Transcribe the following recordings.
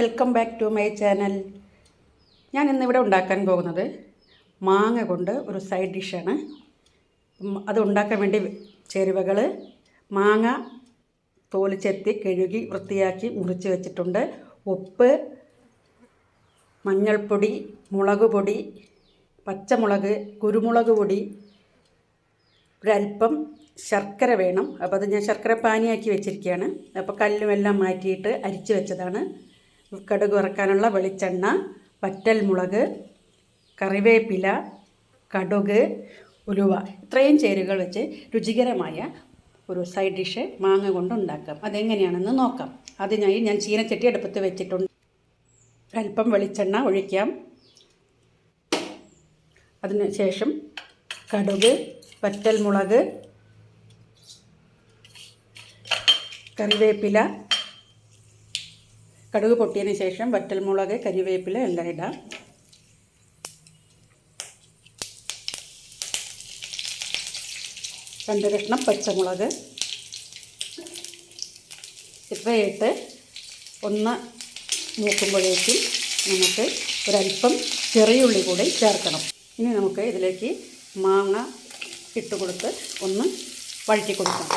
Welcome back to my channel. ഞാൻ ഇന്നിവിടെ ഉണ്ടാക്കാൻ പോകുന്നത് മാങ്ങ കൊണ്ട് ഒരു സൈഡ് ഡിഷാണ്. അത് ഉണ്ടാക്കാൻ വേണ്ടി ചേരുവകൾ മാങ്ങ തോൽ ചെത്തി കഴുകി വൃത്തിയാക്കി മുറിച്ച് വെച്ചിട്ടുണ്ട്. ഉപ്പ് മഞ്ഞൾപ്പൊടി മുളക് പൊടി പച്ചമുളക് കുരുമുളക് പൊടി ഒരല്പം ശർക്കര വേണം. അപ്പോൾ അത് ഞാൻ ശർക്കര പാനിയാക്കി വെച്ചിരിക്കുകയാണ്. അപ്പോൾ കല്ലും എല്ലാം മാറ്റിയിട്ട് അരിച്ച് വെച്ചതാണ്. കടുക് വറക്കാനുള്ള വെളിച്ചെണ്ണ വറ്റൽമുളക് കറിവേപ്പില കടുക് ഉലുവ ഇത്രയും ചേരുകൾ വെച്ച് രുചികരമായ ഒരു സൈഡ് ഡിഷ് മാങ്ങ കൊണ്ട് ഉണ്ടാക്കാം. അതെങ്ങനെയാണെന്ന് നോക്കാം. അതിനായി ഞാൻ ചീനച്ചട്ടി അടുപ്പത്ത് വെച്ചിട്ടുണ്ട്. അല്പം വെളിച്ചെണ്ണ ഒഴിക്കാം. അതിന് ശേഷം കടുക് വറ്റൽമുളക് കറിവേപ്പില കടുക് പൊട്ടിയതിന് ശേഷം വറ്റൽമുളക് കരിവേപ്പില എല്ലാം ഇടാം. രണ്ട് കഷ്ണം പച്ചമുളക്. ഇത്രയിട്ട് ഒന്ന് നോക്കുമ്പോഴേക്കും നമുക്ക് ഒരല്പം ചെറിയുള്ളി കൂടി ചേർക്കണം. ഇനി നമുക്ക് ഇതിലേക്ക് മാങ്ങ ഇട്ട് കൊടുത്ത് ഒന്ന് വഴറ്റി കൊടുക്കാം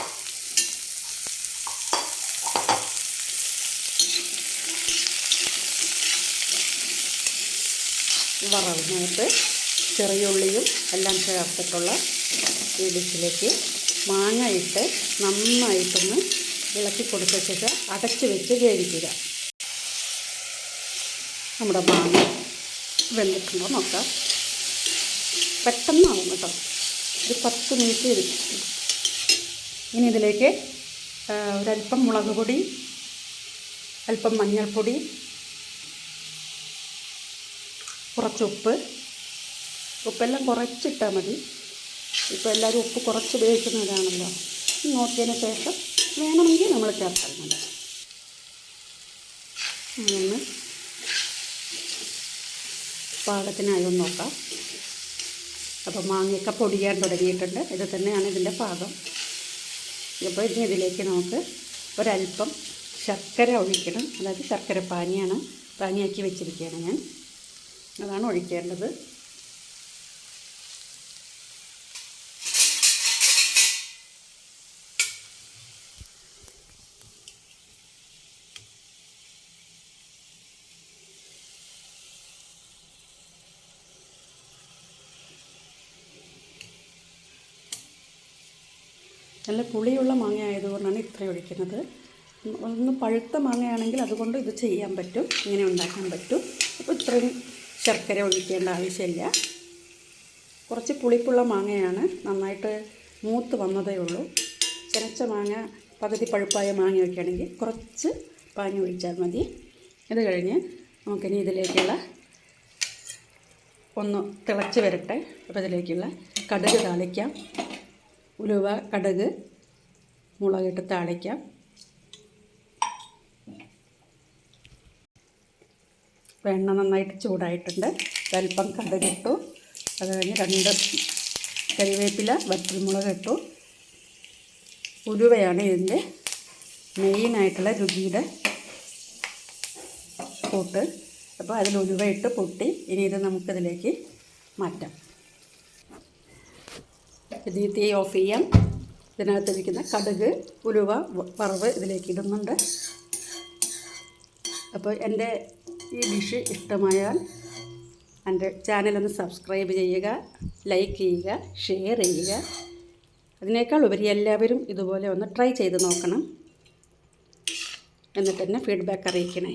വറവിനകത്ത് ചെറിയുള്ളിയും എല്ലാം ചേർത്തിട്ടുള്ള ഈ ഡിഷിലേക്ക് മാങ്ങ ഇട്ട് നന്നായിട്ടൊന്ന് ഇളക്കി കൊടുത്ത ശേഷം അടച്ച് വെച്ച് വേവിക്കുക. നമ്മുടെ മാങ്ങ വെന്തിട്ടുണ്ടോ നോക്കാം. പെട്ടെന്നാവും കേട്ടോ. ഒരു പത്ത് മിനിറ്റ് ഇരിക്കും ഇനി ഇതിലേക്ക് ഒരല്പം മുളക് പൊടി അല്പം മഞ്ഞൾപ്പൊടി കുറച്ച് ഉപ്പ്. ഉപ്പെല്ലാം കുറച്ചിട്ടാൽ മതി. ഇപ്പോൾ എല്ലാവരും ഉപ്പ് കുറച്ച് ഉപയോഗിക്കുന്നതാണല്ലോ നോക്കിയതിന് ശേഷം വേണമെങ്കിൽ നമ്മൾ ചേർത്താൽ മതി ഒന്ന് പാകത്തിനായി ഒന്ന് നോക്കാം. അപ്പോൾ മാങ്ങയൊക്കെ പൊടിയാൻ തുടങ്ങിയിട്ടുണ്ട്. ഇത് തന്നെയാണ് ഇതിന്റെ പാകം. അപ്പോൾ ഇനി ഇതിലേക്ക് നമുക്ക് ഒരല്പം ശർക്കര ഒഴിക്കണം. അതായത് ശർക്കര പാനിയാണ് പാനിയാക്കി വെച്ചിരിക്കുകയാണ് ഞാൻ. അതാണ് ഒഴിക്കേണ്ടത്. നല്ല പുളിയുള്ള മാങ്ങ ആയതുകൊണ്ടാണ് ഇത്ര ഒഴിക്കുന്നത്. ഒന്ന് പഴുത്ത മാങ്ങയാണെങ്കിൽ അതുകൊണ്ട് ഇത് ചെയ്യാൻ പറ്റും. ഇങ്ങനെ ഉണ്ടാക്കാൻ പറ്റും. അപ്പോൾ ഇത്രയും ശർക്കര ഒഴിക്കേണ്ട ആവശ്യമില്ല. കുറച്ച് പുളിപ്പുള്ള മാങ്ങയാണ് നന്നായിട്ട് മൂത്ത് വന്നതേ ഉള്ളൂ. ചെനച്ച മാങ്ങ പകുതി പഴുപ്പായ മാങ്ങയൊക്കെ ആണെങ്കിൽ കുറച്ച് പാനി ഒഴിച്ചാൽ മതി. ഇത് കഴിഞ്ഞ് നമുക്കിനി ഇതിലേക്കുള്ള ഒന്ന് തിളച്ച് വരട്ടെ. അപ്പോൾ ഇതിലേക്കുള്ള കടുക് താളിക്കാം. ഉലുവ കടുക് മുളകിട്ട് താളിക്കാം. വെണ്ണ നന്നായിട്ട് ചൂടായിട്ടുണ്ട്. അല്പം കടുകിട്ടു. അത് കഴിഞ്ഞ് രണ്ട് കരിവേപ്പില വറ്റൽമുളക് ഇട്ടു. ഉലുവയാണ് ഇതിന്റെ മെയിനായിട്ടുള്ള രുചിയുടെ കൂട്ട്. അപ്പോൾ അതിൽ ഉലുവ ഇട്ട് പൊട്ടി. ഇനി ഇത് നമുക്കിതിലേക്ക് മാറ്റാം. ഇതിന് തീ ഓഫ് ചെയ്യാം. ഇതിനകത്തിരിക്കുന്ന കടുക് ഉലുവ വറവ് ഇതിലേക്ക് ഇടുന്നുണ്ട്. അപ്പോൾ എന്റെ ഈ ഡിഷ് ഇഷ്ടമായാൽ എന്റെ ചാനലൊന്ന് സബ്സ്ക്രൈബ് ചെയ്യുക ലൈക്ക് ചെയ്യുക ഷെയർ ചെയ്യുക. അതിനേക്കാൾ ഉപരി എല്ലാവരും ഇതുപോലെ ഒന്ന് ട്രൈ ചെയ്ത് നോക്കണം. എന്നിട്ട് തന്നെ ഫീഡ്ബാക്ക് അറിയിക്കണേ.